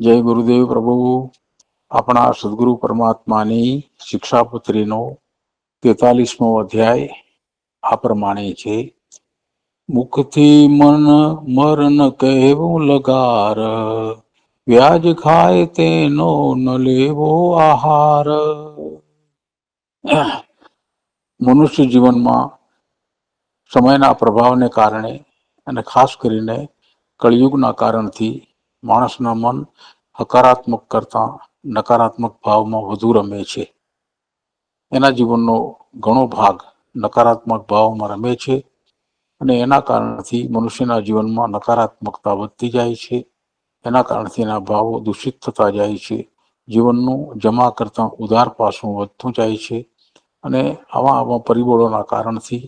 જય ગુરુદેવ પ્રભુ. આપણા સદગુરુ પરમાત્માની શિક્ષાપત્રીનો તેતાલીસમો અધ્યાય આ પ્રમાણે છે. મુખથી મન મરણ કહેવું લગાર, વ્યાજ ખાય તેનો ન લેવો આહાર. મનુષ્ય જીવનમાં સમયના પ્રભાવને કારણે અને ખાસ કરીને કળિયુગના કારણથી માણસના મન હકારાત્મક કરતા નકારાત્મક ભાવમાં વધુ રમે છે. એના જીવનનો ઘણો ભાગ નકારાત્મક ભાવમાં રમે છે અને એના કારણથી મનુષ્યના જીવનમાં નકારાત્મકતા વધતી જાય છે. એના કારણથી એના ભાવો દૂષિત થતા જાય છે. જીવનનું જમા કરતાં ઉધાર પાસું વધતું જાય છે અને આવા આવા પરિબળોના કારણથી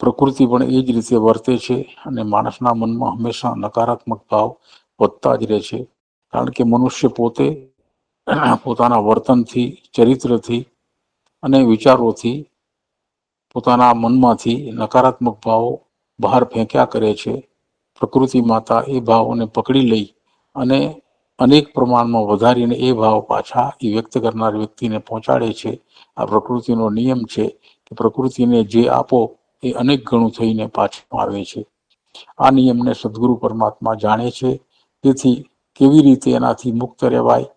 પ્રકૃતિ પણ એ જ રીતે વર્તે છે અને માણસના મનમાં હંમેશા નકારાત્મક ભાવ વધતા જ રહે છે. કારણ કે મનુષ્ય પોતે પોતાના વર્તનથી, ચરિત્રથી અને વિચારોથી પોતાના મનમાંથી નકારાત્મક ભાવો બહાર ફેંક્યા કરે છે. પ્રકૃતિ માતા એ ભાવોને પકડી લઈ અને અનેક પ્રમાણમાં વધારીને એ ભાવ પાછા એ વ્યક્ત કરનાર વ્યક્તિને પહોંચાડે છે. આ પ્રકૃતિનો નિયમ છે કે પ્રકૃતિને જે આપો એ અનેક ગણું થઈને પાછું આવે છે. આ નિયમને સદગુરુ પરમાત્મા જાણે છે. તેથી કેવી રીતે એનાથી મુક્ત રહેવાય?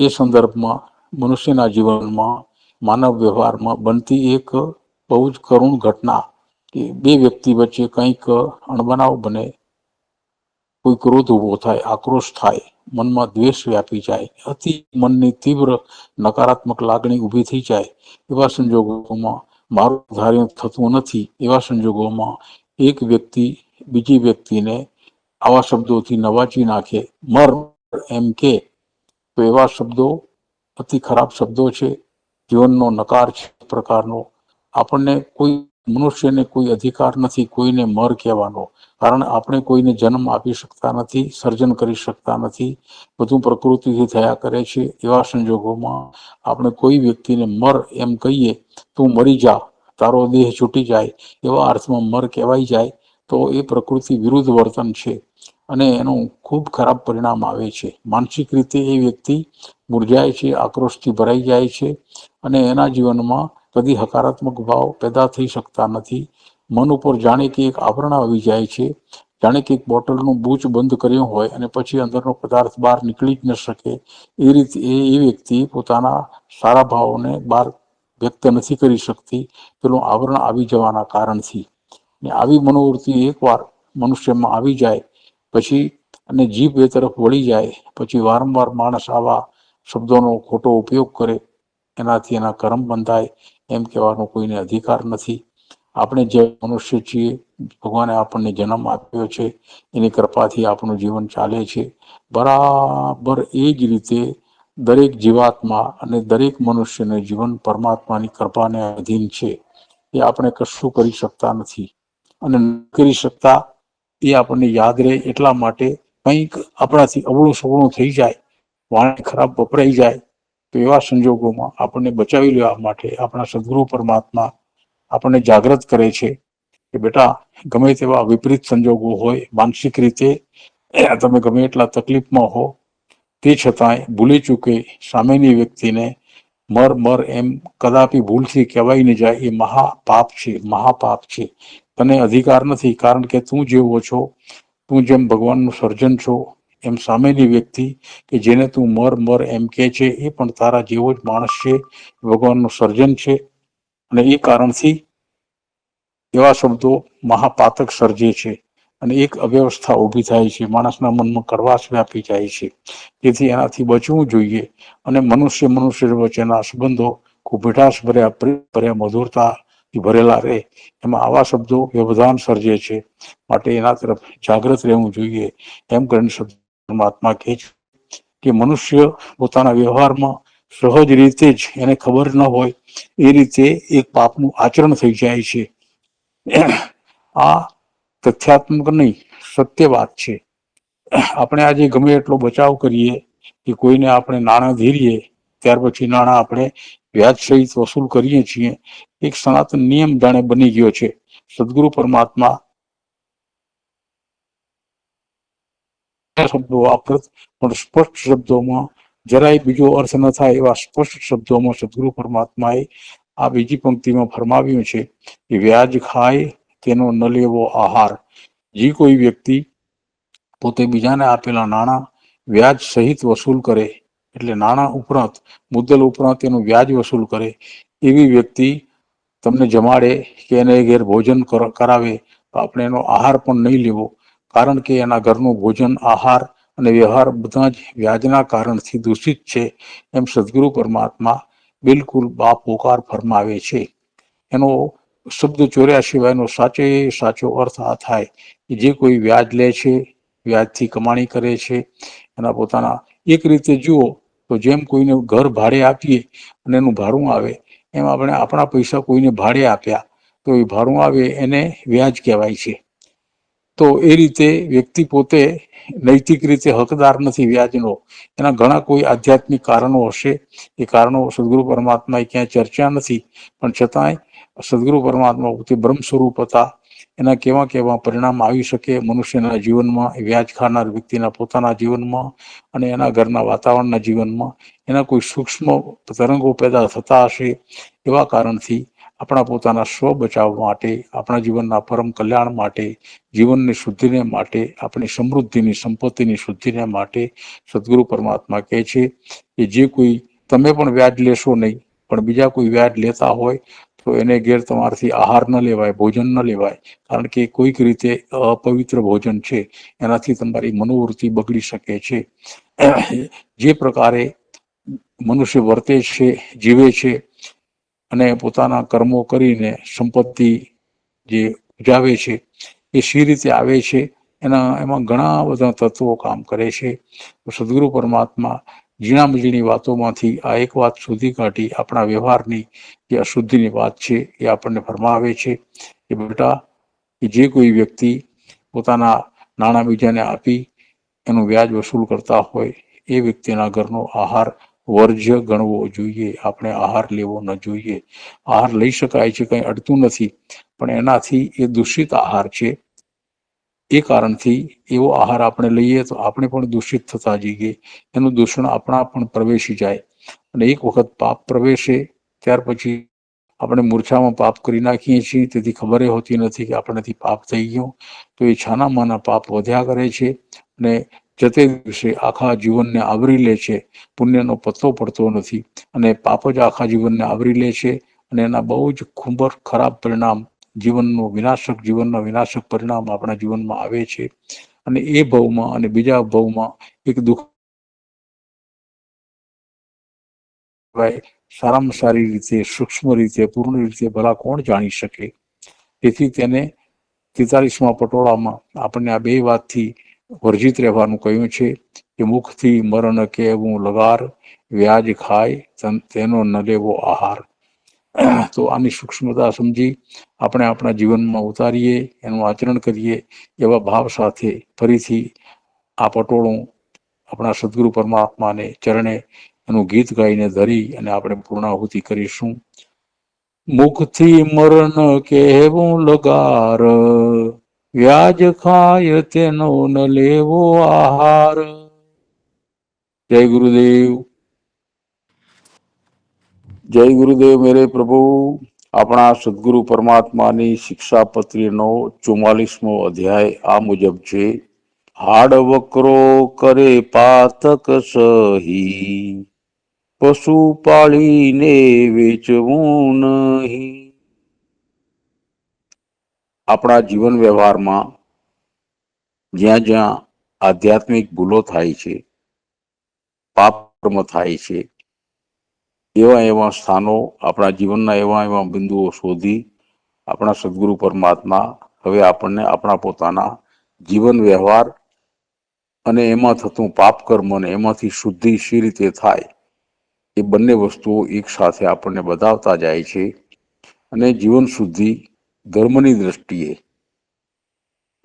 એ સંદર્ભમાં મનુષ્યના જીવનમાં, માનવ વ્યવહારમાં બનતી એક બહુ જ કરુણ ઘટના કે બે વ્યક્તિ વચ્ચે કંઈક અણબનાવ બને. કોઈ ક્રોધ ઊભો થાય, આક્રોશ થાય, મનમાં દ્વેષ વ્યાપી જાય, અતિ મનની તીવ્ર નકારાત્મક લાગણી ઊભી થઈ જાય, એવા સંજોગોમાં મારું ધાર્ય થતું નથી. એવા સંજોગોમાં એક વ્યક્તિ બીજી વ્યક્તિને આવા શબ્દોથી નવાચી નાખે. મર એમ કે, તો એવા શબ્દો અતિ ખરાબ શબ્દો છે. જીવનનો નકાર છે પ્રકારનો. આપણને કોઈ મનુષ્યને કોઈ અધિકાર નથી, કોઈને મર કહેવાનો. કારણ આપણે કોઈને જન્મ આપી શકતા નથી, સર્જન કરી શકતા નથી. બધું પ્રકૃતિથી થયા કરે છે. એવા સંજોગોમાં આપણે કોઈ વ્યક્તિને મર એમ કહીએ, તું મરી જા, તારો દેહ છૂટી જાય. એવા અર્થમાં મર કહેવાય જાય તો એ પ્રકૃતિ વિરુદ્ધ વર્તન છે. અને એનું ખૂબ ખરાબ પરિણામ આવે છે. માનસિક રીતે એ વ્યક્તિ મુરઝાય છે, આક્રોશથી ભરાઈ જાય છે અને એના જીવનમાં કદી હકારાત્મક ભાવ પેદા થઈ શકતા નથી. મન ઉપર જાણે કે એક આવરણ આવી જાય છે, જાણે કે એક બોટલનું બૂચ બંધ કર્યું હોય અને પછી અંદરનો પદાર્થ બહાર નીકળી જ ન શકે. એ રીતે એ વ્યક્તિ પોતાના સારા ભાવોને બહાર વ્યક્ત નથી કરી શકતી. પેલું આવરણ આવી જવાના કારણથી. ને આવી મનોવૃત્તિ એકવાર મનુષ્યમાં આવી જાય પછી અને જીભ એ તરફ વળી જાય, પછી વારંવાર માણસ આવા શબ્દોનો ખોટો ઉપયોગ કરે, એનાથી એના કર્મ બંધાય, એમ કહેવાનો કોઈને અધિકાર નથી. આપણે જે મનુષ્ય છીએ, ભગવાને આપણને જન્મ આપ્યો છે, એની કૃપાથી આપણું જીવન ચાલે છે. બરાબર એ જ રીતે દરેક જીવાત્મા અને દરેક મનુષ્યનું જીવન પરમાત્માની કૃપાને અધીન છે. એ આપણે કશું કરી શકતા નથી. અને કરી શકતા એ આપણને યાદ રહે એટલા માટે કંઈક આપણાથી અવળું સવળું થઈ જાય, વાણી ખરાબ વપરાઈ જાય, તો એવા સંજોગોમાં આપણને બચાવી લેવા માટે આપણા સદગુરુ પરમાત્મા આપણને જાગૃત કરે છે કે બેટા, ગમે તેવા વિપરીત સંજોગો હોય, માનસિક રીતે તમે ગમે એટલા તકલીફમાં હો, તે છતાંય ભૂલી ચૂકે સામેની વ્યક્તિને મર મર એમ કદાપી ભૂલથી કહેવાય ન જાય, એ મહાપાપ છે મહાપાપ છે. તને અધિકાર નથી, કારણ કે તું જેવો છો, તું જેમ ભગવાનનું સર્જન છો, એમ સામેની વ્યક્તિ કે જેને તું મર મર એમ કે છે, એ પણ તારા જેવો જ માણસ છે, ભગવાનનું સર્જન છે. અને એ કારણથી એવા શબ્દો મહાપાતક સર્જે છે. અને એક અવ્યવસ્થા ઊભી થાય છે, માણસના મનમાં કડવાશ વ્યાપી જાય છે. તેથી એનાથી બચવું જોઈએ અને મનુષ્ય મનુષ્ય વચ્ચેના સંબંધો ખૂબ મીઠાશ ભર્યા ભર્યા મધુરતાથી ભરેલા રહે. એમાં આવા શબ્દો વ્યવધાન સર્જે છે. માટે એના તરફ જાગૃત રહેવું જોઈએ. એમ કરીને શબ્દ પરમાત્મા કહે છે કે મનુષ્ય પોતાના વ્યવહારમાં સહજ રીતે જ એને ખબર ન હોય, એ રીતે એક પાપનું આચરણ થઈ જાય છે. આ તથ્યાત્મક નહીં સત્ય વાત છે. આપણે આજે ગમે એટલો બચાવ કરીએ કે કોઈને આપણે નાણાં ધીરીએ, ત્યાર પછી નાણાં આપણે વ્યાજ સહિત વસૂલ કરીએ છીએ. એક સનાતન નિયમ જાણે બની ગયો છે. સદગુરુ પરમાત્મા શબ્દો વાપરત પણ સ્પષ્ટ શબ્દોમાં જરાય બીજો અર્થ ન થાય એવા સ્પષ્ટ શબ્દોમાં સદગુરુ પરમાત્માએ આ બીજી પંક્તિમાં ફરમાવ્યું છે કે વ્યાજ ખાય તેનો ન લેવો આહાર. જે કોઈ વ્યક્તિ પોતે બીજાને આપેલા નાણાં વ્યાજ સહિત વસૂલ કરે, એટલે નાણાં ઉપરાંત, મુદ્દલ ઉપરાંત એનું વ્યાજ વસૂલ કરે, એવી વ્યક્તિ તમને જમાડે કે એને ઘેર ભોજન કર- કરાવે, તો આપણે એનો આહાર પણ નહીં લેવો. કારણ કે એના ઘરનું ભોજન, આહાર અને વ્યવહાર બધા જ વ્યાજના કારણથી દૂષિત છે, એમ સદગુરુ પરમાત્મા બિલકુલ બાપોકાર ફરમાવે છે. એનો શબ્દ ચોર્યા સિવાયનો સાચે સાચો અર્થ આ થાય કે જે કોઈ વ્યાજ લે છે, વ્યાજથી કમાણી કરે છે, એના પોતાના એક રીતે જુઓ તો જેમ કોઈને ઘર ભાડે આપીએ અને એનું ભાડું આવે, એમ આપણે આપણા પૈસા કોઈને ભાડે આપ્યા, તો એ ભાડું આવે એને વ્યાજ કહેવાય છે. તો એ રીતે વ્યક્તિ પોતે નૈતિક રીતે હકદાર નથી વ્યાજનો. એના ઘણા કોઈ આધ્યાત્મિક કારણો હશે. એ કારણો સદગુરુ પરમાત્માએ ક્યાંય ચર્ચા નથી. પણ છતાંય સદગુરુ પરમાત્મા પોતે બ્રહ્મ સ્વરૂપ હતા. એના કેવા કેવા પરિણામ આવી શકે મનુષ્યના જીવનમાં, એ વ્યાજ ખાનાર વ્યક્તિના પોતાના જીવનમાં અને એના ઘરના વાતાવરણના જીવનમાં એના કોઈ સૂક્ષ્મ તરંગો પેદા થતા હશે એવા કારણથી આપણા પોતાના સ્વ બચાવ માટે, આપણા જીવનના પરમ કલ્યાણ માટે, જીવનની શુદ્ધિને માટે, આપણી સમૃદ્ધિની, સંપત્તિની શુદ્ધિને માટે સદગુરુ પરમાત્મા કહે છે કે જે કોઈ તમે પણ વ્યાજ લેશો નહીં, પણ બીજા કોઈ વ્યાજ લેતા હોય તો એને ઘેર તમારાથી આહાર ન લેવાય, ભોજન ન લેવાય. કારણ કે કોઈક રીતે અપવિત્ર ભોજન છે, એનાથી તમારી મનોવૃત્તિ બગડી શકે છે. જે પ્રકારે મનુષ્ય વર્તે છે, જીવે છે, અને પોતાના કર્મો કરીને સંપત્તિ જે ઉજાવે છે, એ સી રીતે આવે છે, એના એમાં ઘણા બધા તત્વો કામ કરે છે. સદગુરુ પરમાત્મા ઝીણામાં વાતોમાંથી આ એક વાત શોધી કાઢી આપણા વ્યવહારની જે અશુદ્ધિની વાત છે એ આપણને ફરમાવે છે કે બેટા, કે જે કોઈ વ્યક્તિ પોતાના નાણાં બીજાને આપી એનું વ્યાજ વસૂલ કરતા હોય, એ વ્યક્તિના ઘરનો આહાર વર્જ્ય ગણવો જોઈએ, આપણે આહાર લેવો ન જોઈએ. આહાર લઈ શકાય છે, કંઈ અડતું નથી, પણ એનાથી એ દૂષિત આહાર છે એ કારણથી એવો આહાર આપણે લઈએ તો આપણે પણ દૂષિત થતા જઈએ. એનું દૂષણ આપણા પણ પ્રવેશી જાય. અને એક વખત પાપ પ્રવેશે, ત્યાર પછી આપણે મૂર્છામાં પાપ કરી નાખીએ છીએ. તેથી ખબર હોતી નથી કે આપણેથી પાપ થઈ ગયું. તો એ છાનામાના પાપ વધ્યા કરે છે અને જતે દિવસે આખા જીવનને આવરી લે છે. પુણ્યનો પત્તો પડતો નથી અને પાપ જ આખા જીવનને આવરી લે છે અને એના બહુ જ ખૂબ ખરાબ પરિણામ જીવનનું વિનાશક, જીવનના વિનાશક પરિણામ આપણા જીવનમાં આવે છે. અને એ ભવમાં અને બીજા ભવમાં એક દુઃખ સારામાં સારી રીતે, સૂક્ષ્મ રીતે, પૂર્ણ રીતે ભલા કોણ જાણી શકે? તેથી તેને તેતાલીસમાં પટોળામાં આપણને આ બે વાતથી વર્જિત રહેવાનું કહ્યું છે કે મુખથી મરણ કહેવું લગાર, વ્યાજ ખાય તેનો ન લેવો આહાર. તો આની સૂક્ષ્મતા સમજી આપણે આપણા જીવનમાં ઉતારીએ, એનું આચરણ કરીએ, એવા ભાવ સાથે ફરીથી આ પટોળું આપણા સદગુરુ પરમાત્માને ચરણે એનું ગીત ગાઈને ધરી અને આપણે પૂર્ણાહુતિ કરીશું. મુખથી મરણ કહેવું લગાર? વ્યાજ ખાય તેનો ન લેવો આહાર. જય ગુરુદેવ. જય ગુરુદેવ મેરે પ્રભુ. આપણા સદગુરુ પરમાત્માની શિક્ષાપત્રીનો ચુમ્માલીસમો અધ્યાય આ મુજબ છે. હાડ વકરો કરે પાતક સહી. પશુ પાળીને વેચવું નહીં. આપણા જીવન વ્યવહારમાં જ્યાં જ્યાં આધ્યાત્મિક ભૂલો થાય છે, પાપ કર્મ થાય છે એવા એવા સ્થાનો આપણા જીવનના એવા એવા બિંદુઓ શોધી આપણા સદગુરુ પરમાત્મા હવે આપણને આપણા પોતાના જીવન વ્યવહાર અને એમાં થતું પાપ કર્મ અને એમાંથી શુદ્ધિ શી રીતે થાય એ બંને વસ્તુઓ એક સાથે આપણને બતાવતા જાય છે. અને જીવન શુદ્ધિ ધર્મની દ્રષ્ટિએ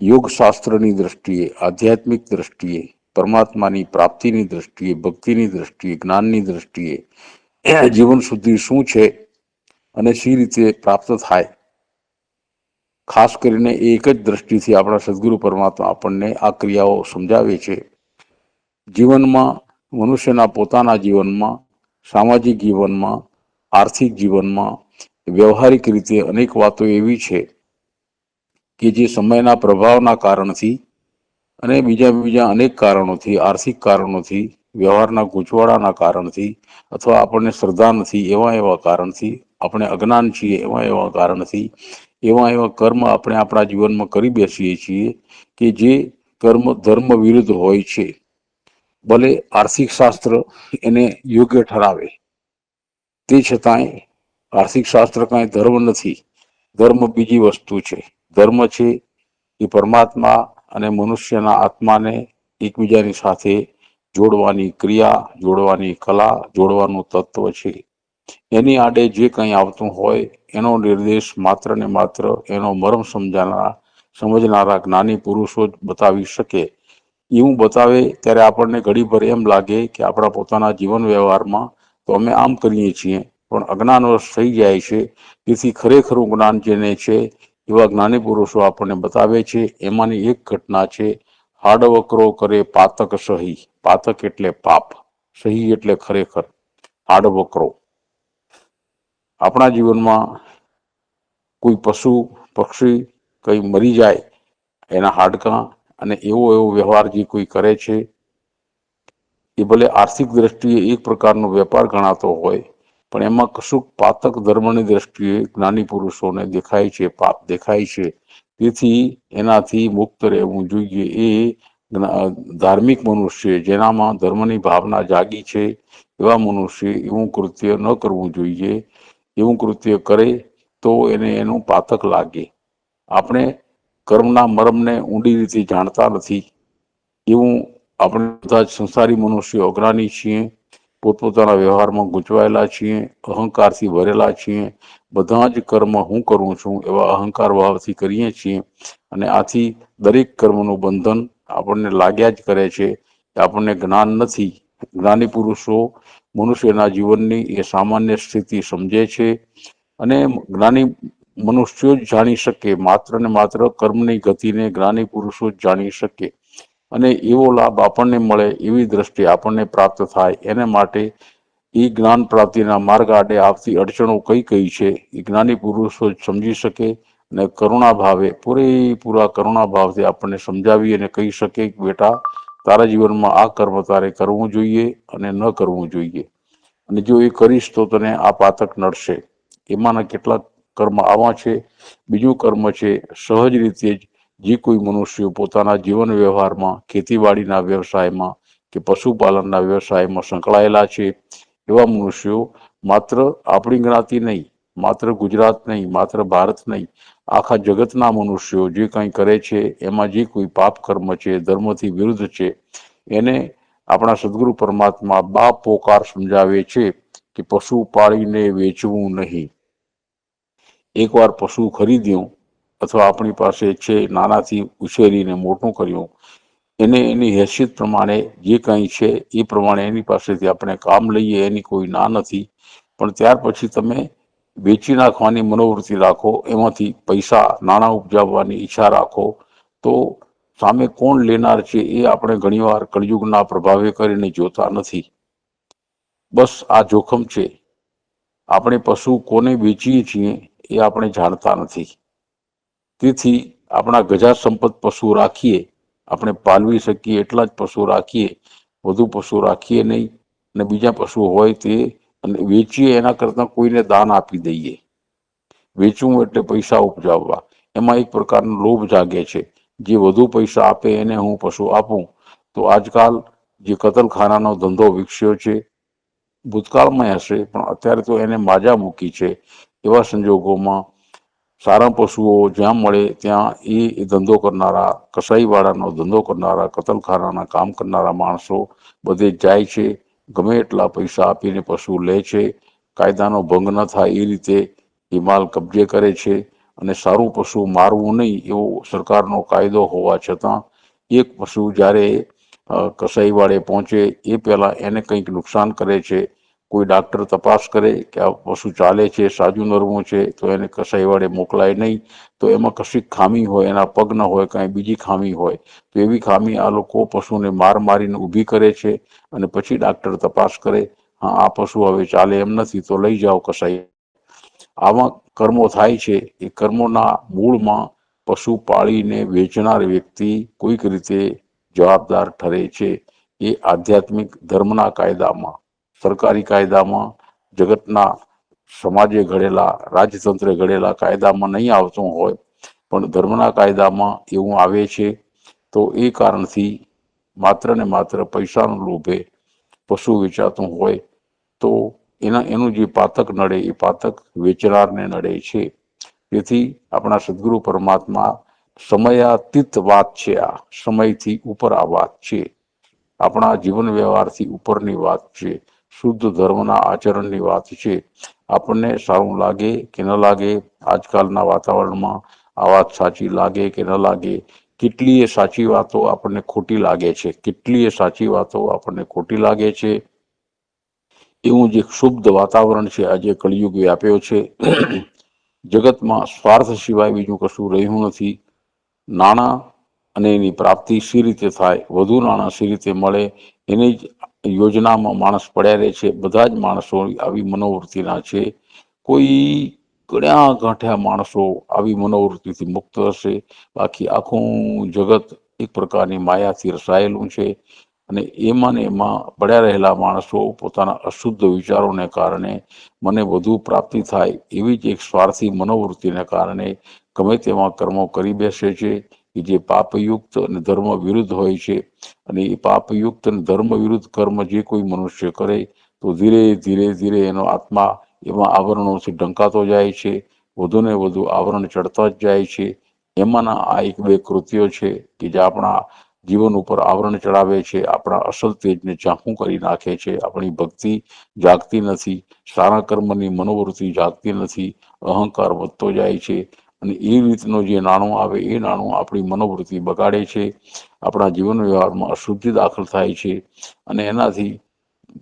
યોગશાસ્ત્રની દ્રષ્ટિએ, આધ્યાત્મિક દ્રષ્ટિએ, પરમાત્માની પ્રાપ્તિની દ્રષ્ટિએ, ભક્તિની દ્રષ્ટિએ, જ્ઞાનની દ્રષ્ટિએ જીવન શુદ્ધિ શું છે અને શી રીતે પ્રાપ્ત થાય? ખાસ કરીને એક જ દ્રષ્ટિથી આપણા સદગુરુ પરમાત્મા આપણને આ ક્રિયાઓ સમજાવે છે. જીવનમાં મનુષ્યના પોતાના જીવનમાં, સામાજિક જીવનમાં, આર્થિક જીવનમાં, વ્યવહારિક રીતે અનેક વાતો એવી છે કે જે સમયના પ્રભાવના કારણથી અને બીજા બીજા અનેક કારણોથી, આર્થિક કારણોથી, વ્યવહારના ગૂંચવાડાના કારણથી અથવા આપણને શ્રદ્ધા નથી, એવા એવા કારણથી આપણે અજ્ઞાન છીએ, એવા એવા કારણથી એવા એવા કર્મ આપણે આપણા જીવનમાં કરી બેસીએ છીએ કે જે કર્મ, ધર્મ વિરુદ્ધ હોય છે. ભલે આર્થિક શાસ્ત્ર એને યોગ્ય ઠરાવે. તે છતાંય આર્થિક શાસ્ત્ર કાંઈ ધર્મ નથી. ધર્મ બીજી વસ્તુ છે. ધર્મ છે એ પરમાત્મા અને મનુષ્યના આત્માને એકબીજાની સાથે જોડવાની ક્રિયા, જોડવાની કલા, જોડવાનું તત્વ છે. એની આડે જે કંઈ આવતું હોય, એનો નિર્દેશ માત્ર ને માત્ર એનો મરમ સમજાનારા, સમજનારા જ્ઞાની પુરુષો જ બતાવી શકે. એવું બતાવે ત્યારે આપણને ઘડીભર એમ લાગે કે આપણા પોતાના જીવન વ્યવહારમાં તો અમે આમ કરીએ છીએ, પણ અજ્ઞાનવશ થઈ જાય છે. તેથી ખરેખરું જ્ઞાન જેને છે, એવા જ્ઞાની પુરુષો આપણને બતાવે છે. એમાંની એક ઘટના છે હાડવકરો કરે પાતક સહી, પાતક એટલે પાપ, સહી એટલે ખરેખર હાડવકરો. આપણા જીવનમાં કોઈ પશુ, પક્ષી કંઈ મરી જાય, એના હાડકાં અને એવો એવો વ્યવહાર જે કોઈ કરે છે, એ ભલે આર્થિક દ્રષ્ટિએ એક પ્રકારનો વેપાર ગણાતો હોય, પણ એમાં કશુંક પાતક ધર્મની દ્રષ્ટિએ જ્ઞાની પુરુષોને દેખાય છે, પાપ દેખાય છે તેથી એનાથી મુક્ત રહેવું જોઈએ. એ ધાર્મિક મનુષ્ય જેનામાં ધર્મની ભાવના જાગી છે, એવા મનુષ્ય એવું કૃત્ય ન કરવું જોઈએ. એવું કૃત્ય કરે તો એને એનું પાતક લાગે. આપણે કર્મના મરમને ઊંડી રીતે જાણતા નથી. એવું આપણે બધા જ સંસારી મનુષ્યો અગ્રણી છીએ. પોતપોતાના વ્યવહારમાં ગૂંચવાયેલા છીએ, અહંકારથી ભરેલા છીએ. બધા જ કર્મ હું કરું છું એવા અહંકાર ભાવથી કરીએ છીએ અને આથી દરેક કર્મનું બંધન આપણને લાગ્યા જ કરે છે આપણને જ્ઞાન નથી. જ્ઞાની પુરુષો મનુષ્યના જીવનની એ સામાન્ય સ્થિતિ સમજે છે અને જ્ઞાની મનુષ્યો જ જાણી શકે, માત્ર ને માત્ર કર્મની ગતિને જ્ઞાની પુરુષો જ જાણી શકે. અને એવો લાભ આપણને મળે એવી દ્રષ્ટિ આપણને પ્રાપ્ત થાય એને માટે એ જ્ઞાન પ્રાપ્તિના માર્ગ આડે આવતી અડચણો કઈ કઈ છે એ જ્ઞાની પુરુષો સમજી શકે અને કરુણા ભાવે, પૂરેપૂરા કરુણા ભાવથી આપણને સમજાવી અને કહી શકે કે બેટા, તારા જીવનમાં આ કર્મ તારે કરવું જોઈએ અને ન કરવું જોઈએ. અને જો એ કરીશ તો તને આ પાતક નડશે. એમાંના કેટલાક કર્મ આવા છે. બીજું કર્મ છે, સહજ રીતે જ જે કોઈ મનુષ્યો પોતાના જીવન વ્યવહારમાં, ખેતીવાડીના વ્યવસાયમાં કે પશુપાલનના વ્યવસાયમાં સંકળાયેલા છે, એવા મનુષ્યો માત્ર આપણી જ્ઞાતિ નહીં, માત્ર ગુજરાત નહીં, માત્ર ભારત નહીં, આખા જગતના મનુષ્યો જે કંઈ કરે છે, એમાં જે કોઈ પાપ કર્મ છે, ધર્મથી વિરુદ્ધ છે, એને આપણા સદગુરુ પરમાત્મા બા પોકાર સમજાવે છે કે પશુ પાળીને વેચવું નહીં. એકવાર પશુ ખરીદ્યું અથવા આપણી પાસે છે, નાનાથી ઉછેરીને મોટું કર્યું, એને એની હેસિયત પ્રમાણે જે કંઈ છે, એ પ્રમાણે એની પાસેથી આપણે કામ લઈએ, એની કોઈ ના નથી. પણ ત્યાર પછી તમે વેચી નાખવાની મનોવૃત્તિ રાખો, એમાંથી પૈસા નાણાં ઉપજાવવાની ઈચ્છા રાખો, તો સામે કોણ લેનાર છે એ આપણે ઘણીવાર કળયુગના પ્રભાવે કરીને જોતા નથી. બસ આ જોખમ છે. આપણે પશુ કોને વેચીએ છીએ એ આપણે જાણતા નથી. તેથી આપણા ગજા સંપદ પશુ રાખીએ, આપણે પાલવી શકીએ, એટલા જ પશુ રાખીએ, વધુ પશુ રાખીએ નહીં, અને બીજા પશુ હોય તે અને વેચીએ, એના કરતાં કોઈને દાન આપી દઈએ. વેચવું એટલે પૈસા ઉપજાવવા. એમાં એક પ્રકારનો લોભ જાગે છે. જે વધુ પૈસા આપે એને હું પશુ આપું. તો આજકાલ જે કતલખાનાનો ધંધો વિકસ્યો છે, ભૂતકાળમાં હશે, પણ અત્યારે તો એને માજા મૂકી છે. એવા સંજોગોમાં સારા પશુઓ જ્યાં મળે ત્યાં એ ધંધો કરનારા, કસાઈવાળાનો ધંધો કરનારા, કતલખાનાના કામ કરનારા માણસો બધે જાય છે, ગમે એટલા પૈસા આપીને પશુ લે છે, કાયદાનો ભંગ ન થાય એ રીતે એ માલ કબજે કરે છે અને સારું પશુ મારવું નહીં એવો સરકારનો કાયદો હોવા છતાં એક પશુ જ્યારે કસાઈવાળે પહોંચે એ પહેલાં એને કંઈક નુકસાન કરે છે કોઈ ડાક્ટર તપાસ કરે કે આ પશુ ચાલે છે, સાજુ નરવું છે, તો એને કસાઈ વડે મોકલાય નહીં. તો એમાં કશી ખામી હોય, એના પગ ન હોય, કાંઈ બીજી ખામી હોય. તો એવી ખામી આ લોકો પશુને માર મારીને ઊભી કરે છે અને પછી ડાક્ટર તપાસ કરે, હા, આ પશુ હવે ચાલે એમ નથી, તો લઈ જાઓ કસાઈ આવા કર્મો થાય છે. એ કર્મોના મૂળમાં પશુ પાળીને વેચનાર વ્યક્તિ કોઈક રીતે જવાબદાર ઠરે છે એ આધ્યાત્મિક ધર્મના કાયદામાં. સરકારી કાયદામાં જગતના સમાજે ઘડેલા, રાજતંત્રે ઘડેલા કાયદામાં નહીં આવતું હોય, પણ ધર્મના કાયદામાં એવું આવે છે, તો એ કારણથી માત્ર ને માત્ર પૈસાનો લોભે પશુ વેચાતું હોય, તો એના, એનું જે પાતક નડે, એ પાતક વેચનારને નડે છે. તેથી આપણા સદગુરુ પરમાત્મા સમયાતીત વાત છે આ, સમયથી ઉપર આ વાત છે. આપણા જીવન વ્યવહારથી ઉપરની વાત છે. શુદ્ધ ધર્મના આચરણની વાત છે. આપણને સારું લાગે કે ન લાગે, આજકાલના વાતાવરણમાં આ વાત સાચી લાગે કે ન લાગે, કેટલીય સાચી વાતો આપણને ખોટી લાગે છે. કેટલીય સાચી વાતો આપણને ખોટી લાગે છે. એવું જે શુદ્ધ વાતાવરણ છે આજે કળિયુગ વ્યાપ્યો છે. જગતમાં સ્વાર્થ સિવાય બીજું કશું રહ્યું નથી. નાણાં અને એની પ્રાપ્તિ સી રીતે થાય? વધુ નાણાં સી રીતે મળે? એને જ યોજનામાં માણસ પડ્યા રહે છે, બધા જ માણસો આવી મનોવૃત્તિના છે. કોઈ ગણ્યા ગાંઠ્યા માણસો આવી મનોવૃત્તિથી મુક્ત હશે. બાકી આખું જગત એક પ્રકારની માયાથી રસાયેલું છે અને એમાં ને એમાં પડ્યા રહેલા માણસો પોતાના અશુદ્ધ વિચારોને કારણે મને વધુ પ્રાપ્તિ થાય એવી જ એક સ્વાર્થી મનોવૃત્તિને કારણે ગમે તેમાં કર્મો કરી બેસે છે. કે જે પાપયુક્ત અને ધર્મ વિરુદ્ધ હોય છે અને એ પાપયુક્ત અને ધર્મ વિરુદ્ધ કર્મ જે કોઈ મનુષ્ય કરે, તો ધીરે ધીરે ધીરે એનો આત્મા એમાં આવરણોથી ઢંકાતો જાય છે, વધુને વધુ આવરણ ચડતા જ જાય છે. એમાંના આ એક બે કૃત્યો છે કે જે આપણા જીવન ઉપર આવરણ ચડાવે છે, આપણા અસલ તેજને ઝાંખું કરી નાખે છે, આપણી ભક્તિ જાગતી નથી, સારા કર્મની મનોવૃત્તિ જાગતી નથી, અહંકાર વધતો જાય છે. અને એ રીતનું જે નાણું આવે એ નાણું આપણી મનોવૃત્તિ બગાડે છે. આપણા જીવન વ્યવહારમાં અશુદ્ધિ દાખલ થાય છે અને એનાથી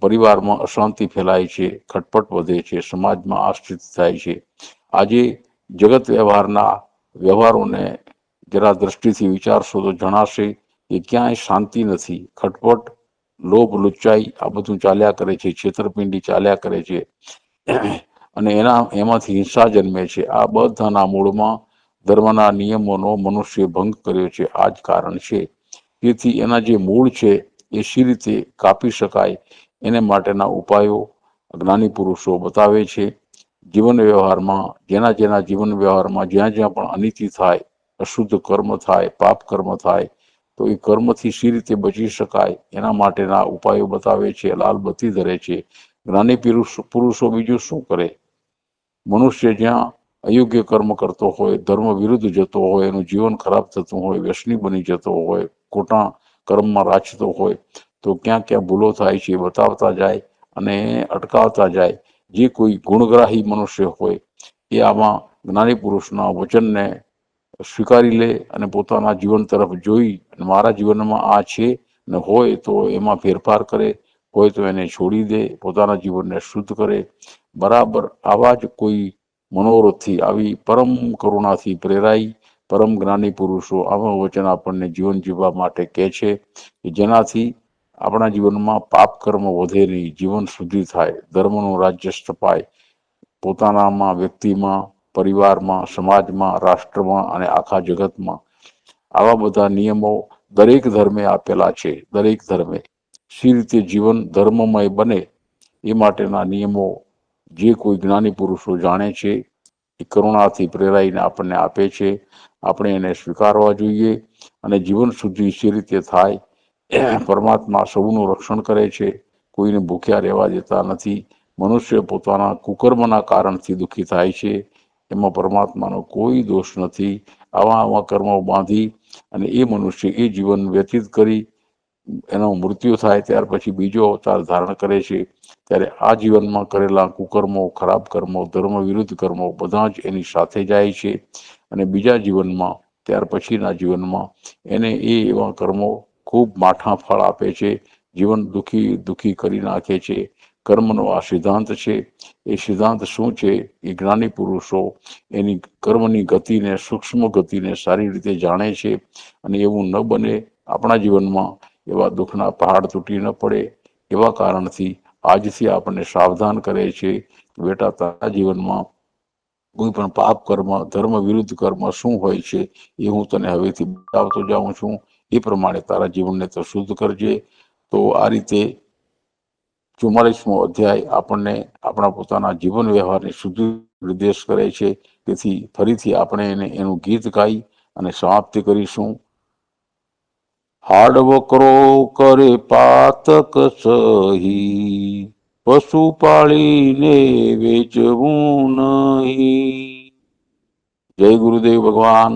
પરિવારમાં અશાંતિ ફેલાય છે, ખટપટ વધે છે, સમાજમાં આશ્રિત થાય છે. આજે જગત વ્યવહારના વ્યવહારોને જરા દ્રષ્ટિથી વિચારશો તો જણાશે કે ક્યાંય શાંતિ નથી, ખટપટ, લોભ, લુચ્ચાઈ આ બધું ચાલ્યા કરે છે, છેતરપિંડી ચાલ્યા કરે છે. અને એના, એમાંથી હિંસા જન્મે છે. આ બધાના મૂળમાં ધર્મના નિયમોનો મનુષ્ય ભંગ કર્યો છે. આ જ કારણ છે. તેથી એના જે મૂળ છે એ સી રીતે કાપી શકાય એને માટેના ઉપાયો જ્ઞાની પુરુષો બતાવે છે. જીવન વ્યવહારમાં જેના જેના જીવન વ્યવહારમાં જ્યાં જ્યાં પણ અનિતિ થાય, અશુદ્ધ કર્મ થાય, પાપ કર્મ થાય, તો એ કર્મથી સી રીતે બચી શકાય એના માટેના ઉપાયો બતાવે છે. લાલ બત્તી ધરે છે. જ્ઞાની પુરુષો બીજું શું કરે? મનુષ્ય જ્યાં અયોગ્ય કર્મ કરતો હોય, ધર્મ વિરુદ્ધ જતો હોય, એનું જીવન ખરાબ થતું હોય, વ્યસની બની જતો હોય, ખોટા કર્મમાં રાચતો હોય, તો ક્યાં ક્યાં ભૂલો થાય છે બતાવતા જાય અને અટકાવતા જાય. જે કોઈ ગુણગ્રાહી મનુષ્ય હોય, એ આમાં જ્ઞાની પુરુષના વચનને સ્વીકારી લે અને પોતાના જીવન તરફ જોઈ અને મારા જીવનમાં આ છે ને હોય તો એમાં ફેરફાર કરે હોય તો એને છોડી દે, પોતાના જીવનને શુદ્ધ કરે. બરાબર આવા જ કોઈ મનોરથથી આવી પરમ કરુણાથી પ્રેરાઈ, પરમ જ્ઞાની પુરુષો આવા વચન આપણને જીવન જીવવા માટે કહે છે કે જેનાથી આપણા જીવનમાં પાપ કર્મ વધે નહીં, જીવન શુદ્ધિ થાય, ધર્મનું રાજ્ય સ્થપાય. પોતાનામાં, વ્યક્તિમાં, પરિવારમાં, સમાજમાં, રાષ્ટ્રમાં અને આખા જગતમાં આવા બધા નિયમો દરેક ધર્મે આપેલા છે, દરેક ધર્મે. સી રીતે જીવન ધર્મમય બને એ માટેના નિયમો જે કોઈ જ્ઞાની પુરુષો જાણે છે, એ કરુણાથી પ્રેરાઈને આપણને આપે છે. આપણે એને સ્વીકારવા જોઈએ અને જીવન સુધી સી રીતે થાય પરમાત્મા સૌનું રક્ષણ કરે છે. કોઈને ભૂખ્યા રહેવા દેતા નથી. મનુષ્ય પોતાના કુકર્મના કારણથી દુઃખી થાય છે. એમાં પરમાત્માનો કોઈ દોષ નથી. આવા આવા કર્મો બાંધી અને એ મનુષ્ય એ જીવન વ્યતીત કરી એનો મૃત્યુ થાય ત્યાર પછી બીજો અવતાર ધારણ કરે છે. ત્યારે આ જીવનમાં કરેલા કુકર્મો, ખરાબ કર્મો, ધર્મ વિરુદ્ધ કર્મો બધા જ એની સાથે જાય છે અને બીજા જીવનમાં, ત્યાર પછીના જીવનમાં એને એ એવા કર્મો ખૂબ માઠા ફળ આપે છે. જીવન દુઃખી દુઃખી કરી નાખે છે. કર્મનો આ સિદ્ધાંત છે. એ સિદ્ધાંત શું છે? એ જ્ઞાની પુરુષો એની કર્મની ગતિને, સૂક્ષ્મ ગતિને સારી રીતે જાણે છે અને એવું ન બને. આપણા જીવનમાં એવા દુઃખના પહાડ તૂટી ન પડે, એવા કારણથી આજથી આપણને સાવધાન કરે છે. બેટા, તારા જીવનમાં કોઈ પણ પાપ કર્મ, ધર્મ વિરુદ્ધ કર્મ શું હોય છે એ હું તને હવેથી બતાવતો જાઉં છું. એ પ્રમાણે તારા જીવનને તો શુદ્ધ કરજે. તો આ રીતે ચુમ્માલીસમો અધ્યાય આપણને આપણા પોતાના જીવન વ્યવહારને શુદ્ધ નિર્દેશ કરે છે. તેથી ફરીથી આપણે એને એનું ગીત ગાઈ અને સમાપ્તિ કરીશું. હાડવકરો કરે પાતક સહી પશુ પાળીને વેચવું નહીં જય ગુરુદેવ ભગવાન